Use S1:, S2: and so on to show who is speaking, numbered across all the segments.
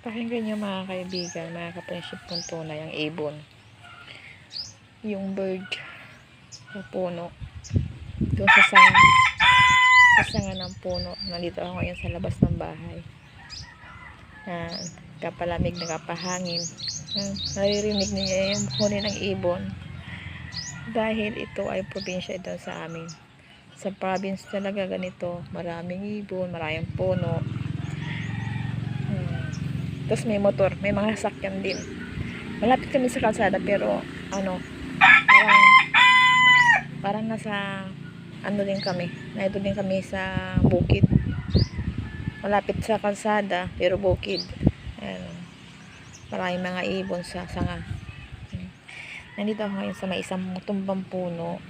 S1: Pakinggan niyo mga kaibigan, mga ka-friendship kong tunay, ang ibon. Yung bird sa puno. Doon sa sanga. Sa sanga ng puno. Nandito ako ngayon sa labas ng bahay. Yan. Kapalamig na kapahangin. Naririnig niya yung huni ng ibon. Dahil ito ay probinsya doon sa amin. Sa province talaga ganito. Maraming ibon, maraming puno. Tapos may motor, may mga sasakyan din. Malapit kami sa kalsada pero ano, parang parang nasa ano din kami. Naito din kami sa bukid. Malapit sa kalsada pero bukid. Ayan. Maraming mga ibon sa sanga. Nandito ako ngayon sa may isang tumbang puno.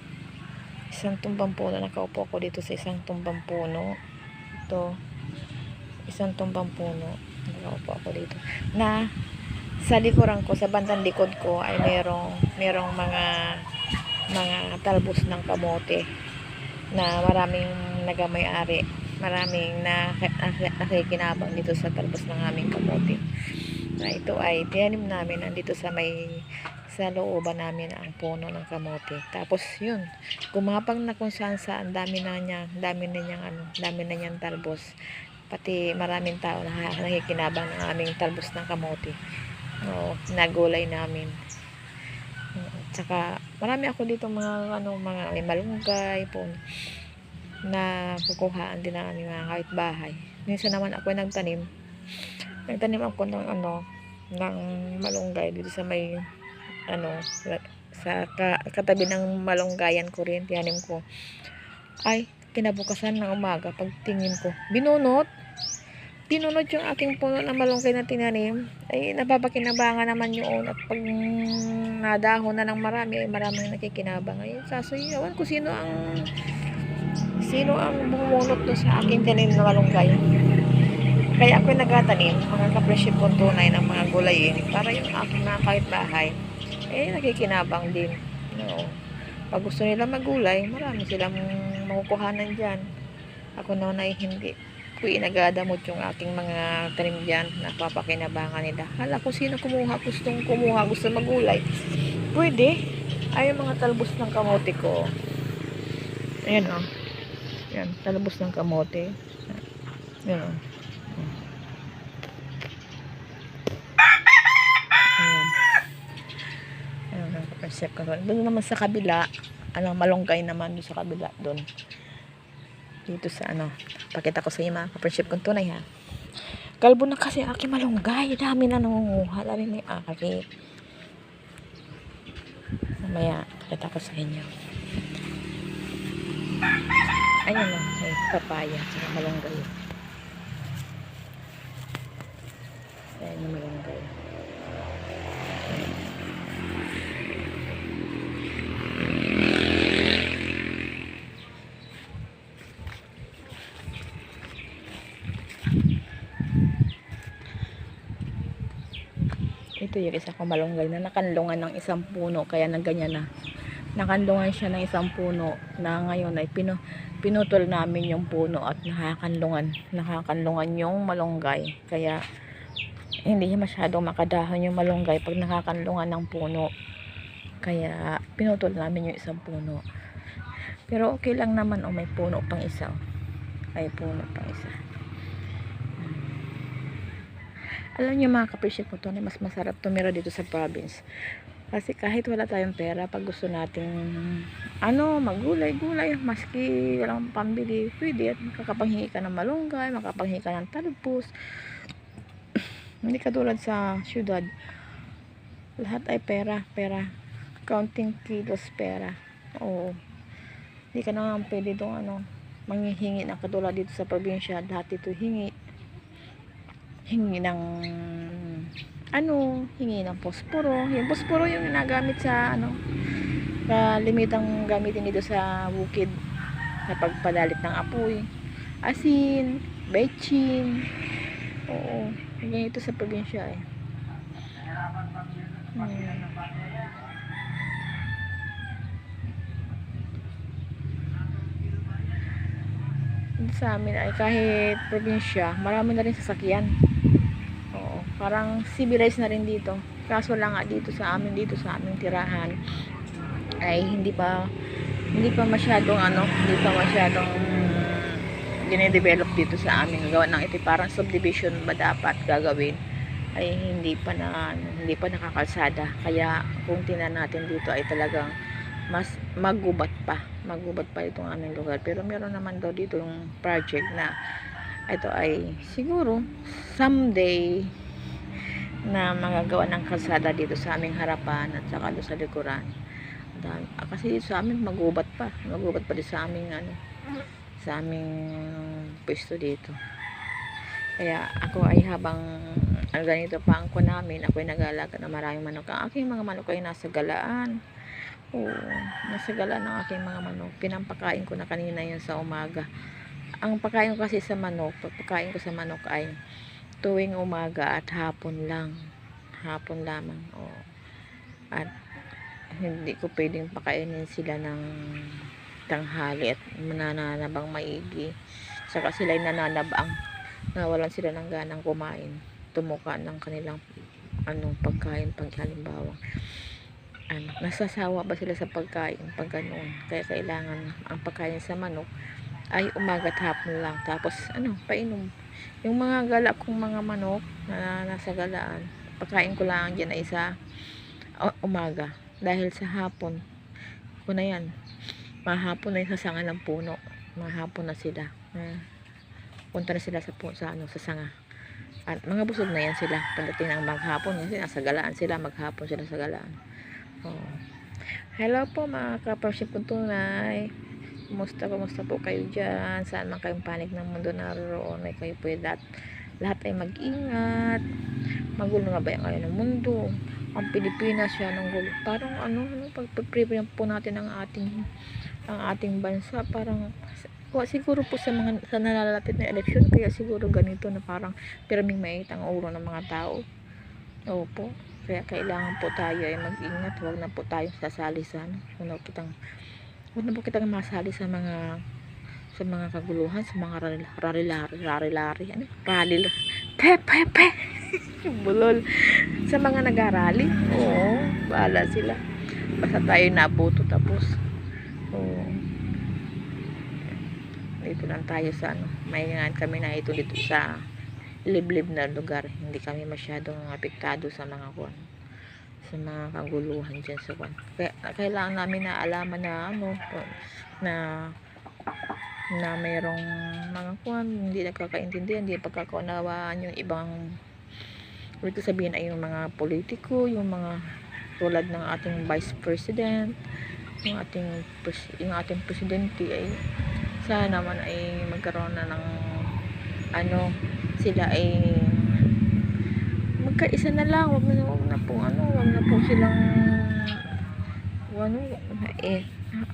S1: Isang tumbang puno. Nakaupo ako dito sa isang tumbang puno. Ito. Isang tumbang puno. Nakaupo ako dito. Na sa likuran ko, sa bandang likod ko ay merong merong mga mga talbos ng kamote na maraming nagamay-ari. Maraming na, na- nakikinabang dito sa talbos ng aming kamote. Na ito ay tiyanim namin nandito sa may sa looban namin ang puno ng kamote. Tapos yun, gumapang na kung saan saan, dami na niya, dami na niyang ano, dami na niyang talbos. Pati maraming tao na nakikinabang ng aming talbos ng kamote. Oo, nagulay namin. Oo, Tsaka marami ako dito mga ano mga malunggay po na kukuhaan din ng aming mga kapitbahay. Minsan naman ako nagtanim. Nagtanim ako ng ano ng malunggay dito sa may ano sa ka, katabi ng malunggayan ko rin tiyanim ko. Ay, kinabukasan ng umaga pagtingin ko, binunot pinunod yung aking puno ng malunggay na tinanim, ay napapakinabangan naman yun. At pag nadahon na ng marami, ay maraming nakikinabang. Ay, sasayawan ko sino ang sino ang bumunot doon sa aking tanim na malunggay. Kaya ako nagatanim, mga kapresyo po tunay ng mga gulayin, para yung aking mga bahay eh, nakikinabang din. No. Pag gusto nila magulay, marami silang makukuhanan dyan. Ako naman ay hindi ko inagadamot yung aking mga tanim dyan napapakinabangan nila. Hala ko sino kumuha gustong kumuha gusto magulay. Pwede. Ay yung mga talbos ng kamote ko. Ayan o yan talbos ng kamote. Yan o ayan. Ayan kapasip ka doon naman sa kabila ano malunggay naman doon sa kabila doon dito sa ano pakita ko sa inyo mga kaprenship kong tunay ha? Kalbo na kasi aking malunggay. Dami na nangunguha dami may aki mamaya pakita ko sa inyo. Ayan o may papaya sa malunggay. Ayan yung malunggay ito yung isa kong malunggay na nakanlungan ng isang puno kaya nagganyan na. Nakanlungan siya ng isang puno na ngayon ay pinu, pinutol namin yung puno at nakakanlungan nakakanlungan yung malunggay. Kaya hindi masyadong makadahon yung malunggay pag nakakanlungan ng puno. Kaya pinutol namin yung isang puno. Pero okay lang naman o may puno pang isa. Ay puno pang isa alam niyo mga kapresyo po to, mas masarap tumira dito sa province. Kasi kahit wala tayong pera, pag gusto nating ano, magulay-gulay, maski walang pambili, pwede at makakapanghingi ka ng malunggay, makakapanghingi ka ng talbos. Hindi katulad sa syudad. Lahat ay pera, pera. Counting kilos pera. Oo. Hindi ka naman pwede doon ano, manghihingi na katulad dito sa probinsya. Lahat ito hingi hingi ng ano, hingi ng posporo. Yung posporo yung ginagamit sa ano, kalimitang gamitin dito sa bukid sa pagpadalit ng apoy. Asin, bechin. Oo, ganyan ito sa probinsya eh. Hmm. Sa amin ay kahit probinsya, marami na rin sasakyan. Parang civilized na rin dito. Kaso lang nga dito sa amin, dito sa aming tirahan, ay hindi pa, hindi pa masyadong ano, hindi pa masyadong dinedevelop dito sa amin. Gawa ng ito parang subdivision ba dapat gagawin ay hindi pa na ano, hindi pa nakakalsada. Kaya kung tingnan natin dito ay talagang mas magubat pa. Magubat pa itong aming lugar. Pero meron naman daw dito yung project na ito ay siguro someday na magagawa ng kalsada dito sa aming harapan at saka sa likuran. Dahil, ah, kasi sa amin magubat pa. Magubat pa din sa aming ano sa aming pwesto dito. Kaya ako ay habang ang ganito pa ang ko namin, ako ay nag-aalaga ng maraming manok. Ang aking mga manok ay nasa galaan. Oo, nasa galaan ang aking mga manok. Pinampakain ko na kanina yun sa umaga. Ang pagkain ko kasi sa manok, pagpakain ko sa manok ay tuwing umaga at hapon lang. Hapon lamang. Oo. At hindi ko pwedeng pakainin sila ng tanghali at mananabang maigi. Saka sila ay nananabang nawalan sila ng ganang kumain tumuka ng kanilang anong pagkain pag halimbawa ano, nasasawa ba sila sa pagkain pag ganoon kaya kailangan ang pagkain sa manok ay umaga at hapon lang tapos ano painom yung mga gala kong mga manok na nasa galaan pagkain ko lang dyan ay sa umaga. Dahil sa hapon ko na yan. Mahapon na yung sasangan ng puno. Mahapon na sila. Ah, punta na sila sa, sa, ano, sa sanga. At mga busog na yan sila. Pagdating ng maghapon kasi nasa galaan sila maghapon sila sa galaan. Oh. hello po mga kaparship kong tunay kumusta kumusta po kayo dyan? Saan man kayong panig ng mundo naroon ay kayo po lahat lahat ay mag-ingat. Magulo nga ba yung ngayon ng mundo? Ang Pilipinas siya ng gulo. Parang ano, ano pag-prepare po natin ang ating ang ating bansa. Parang o, siguro po sa mga sa nalalapit na eleksyon kaya siguro ganito na parang piraming mait ang ulo ng mga tao. Opo. Kaya kailangan po tayo ay mag-ingat. Huwag na po tayong sasali sa ano huwag na kitang huwag na po kitang masali sa mga sa mga kaguluhan sa mga rari-lari rari-lari ano? Rally pe pe pe. Bulol. Sa mga nagarali oo bahala sila. Basta tayo nabuto tapos. Oo. Dito lang tayo sa ano maingat kami na ito dito sa liblib na lugar. Hindi kami masyadong apektado sa mga kwan sa mga kaguluhan dyan sa kwan. Kaya kailangan namin na alaman na ano na na mayroong mga kwan hindi nagkakaintindihan hindi pagkakaunawaan yung ibang ulit sabihin ay yung mga politiko yung mga tulad ng ating vice president yung ating yung ating presidente ay sana naman ay magkaroon na ng ano sila ay magkaisa na lang. Wag na wag na po ano wag na po silang ano eh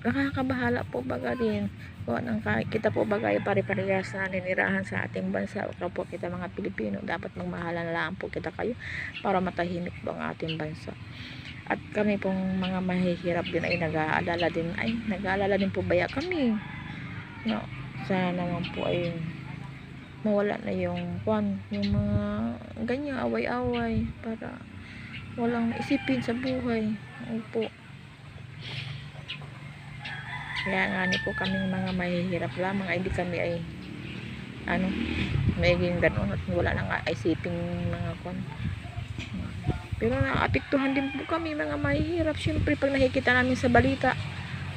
S1: nakakabahala po baga din. Gawa ng ka- kita po baga ay pare-parehas na ninirahan sa ating bansa. O po kita mga Pilipino. Dapat magmahalan lang po kita kayo para matahimik po ang ating bansa. At kami pong mga mahihirap din ay nag-aalala din ay nag-aalala din po baya kami. No, sana naman po ay mawala na yung kwan, yung mga ganyan away-away para walang isipin sa buhay. Opo. Kaya nga ni po kaming mga mahihirap lamang ay di kami ay ano, magiging ganun at wala nang isipin mga kwan. Pero naapektuhan din po kami mga mahihirap. Siyempre pag nakikita namin sa balita,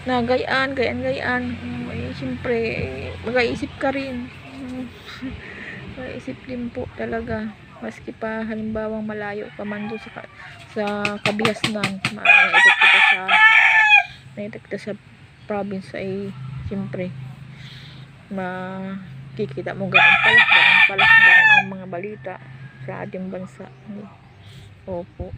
S1: na gayaan, gayaan, gayaan. Um, eh, siyempre, eh, mag-aisip ka rin. Um, mag-aisip din po talaga. Maski pa halimbawang malayo ka man doon sa, sa kabihasnan, maitik kita sa maitik kita sa province ay siyempre makikita mo ganun pala, ganun pala, ganun ang mga balita sa ating bansa. Opo.